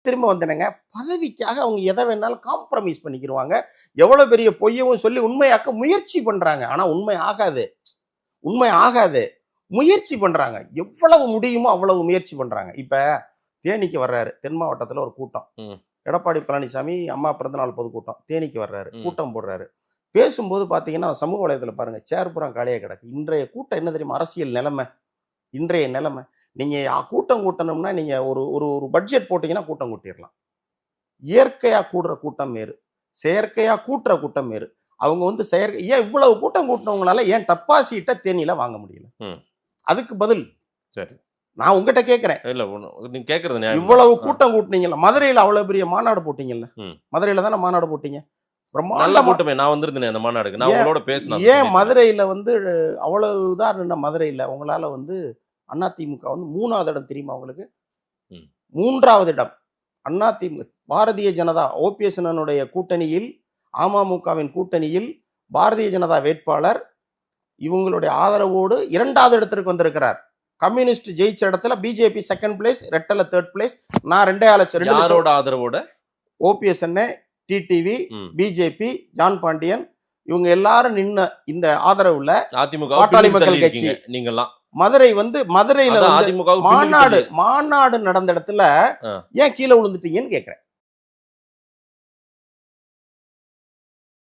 திரும்ப வந்தனங்க. பதவிக்காக அவங்க எதை வேணாலும் காம்ப்ரமைஸ் பண்ணிக்கிருவாங்க. எவ்வளவு பெரிய பொய்யவும் சொல்லி உண்மையாக்க முயற்சி பண்றாங்க. ஆனா உண்மை ஆகாது. உண்மை ஆகாது. முயற்சி பண்றாங்க. எவ்வளவு முடியுமோ அவ்வளவு முயற்சி பண்றாங்க. இப்ப தேனிக்கு வர்றாரு. தென் மாவட்டத்துல ஒரு கூட்டம். எடப்பாடி பழனிசாமி அம்மா பிறந்தநாள் பொதுக்கூட்டம். தேனிக்கு வர்றாரு. கூட்டம் போடுறாரு. பேசும்போது பாத்தீங்கன்னா சமூக வலைதளத்துல பாருங்க. சேர்ப்புறம் காலியா கிடக்கு. இன்றைய கூட்டம் என்ன தெரியுமா? அரசியல் நிலைமை. இன்றைய நிலைமை. நீங்க அ- கூட்டம் கூட்டணும்னா நீங்க ஒரு ஒரு ஒரு பட்ஜெட் போட்டீங்கன்னா கூட்டம் கூட்டிடலாம் இயற்கையா கூடுற கூட்டம் வேறு. செயற்கையா கூட்டுற கூட்டம் வேறு. அவங்க வந்து செயற்கை ஏன் இவ்வளவு கூட்டம் கூட்டினவங்களால ஏன் டப்பாசிட்ட தேனியில வாங்க முடியல. அதுக்கு பதில். சரி. நான் உங்ககிட்ட கேட்கிறேன். இல்ல நீங்க நியாயம். இவ்வளவு கூட்டம் கூட்டினீங்கல்ல மதுரையில அவ்வளவு பெரிய மாநாடு போட்டீங்கல்ல. மதுரையில தானே மாநாடு போட்டீங்க? நல்ல கூட்டமே நான் வந்திருந்தேன் அந்த மாநாடுக்கு. நான் உங்களோட பேசினேன் ஏன் மதுரையில வந்து அவ்வளவு இதா இருந்த மதுரையில உங்களால வந்து அதிமுக வந்து மூணாவது இடம் தெரியுமா உங்களுக்கு? ம். மூன்றாவது இடம். அதிமுக பாரதிய ஜனதா ஓபிஎஸ் அண்ணனுடைய கூட்டணியில் அமமுகவின் கூட்டணியில் பாரதிய ஜனதா வேட்பாளர் இவங்களுடைய ஆதரவோடு இரண்டாவது இடத்திற்கு வந்திருக்கிறார். கம்யூனிஸ்ட் ஜெயிச்ச இடத்துல பிஜேபி செகண்ட் பிளேஸ் ரெட்டல தேர்ட் பிளேஸ் நான் ரெண்டே லட்சம் யாரோட ஆதரவோட? ஓபிஎஸ் அண்ணன் டிடிவி. பிஜேபி ஜான் பாண்டியன் இவங்க எல்லாரும் நின்ன இந்த ஆதரவுல அதிமுக பாட்டாளி மக்கள் தள்ளியிருக்கீங்க. நீங்கெல்லாம் மதுரை வந்து மதுரையில மாநாடு மாநாடு நடந்த இடத்துல. ஏன் கீழே விழுந்துட்டீங்கன்னு கேக்குறேன்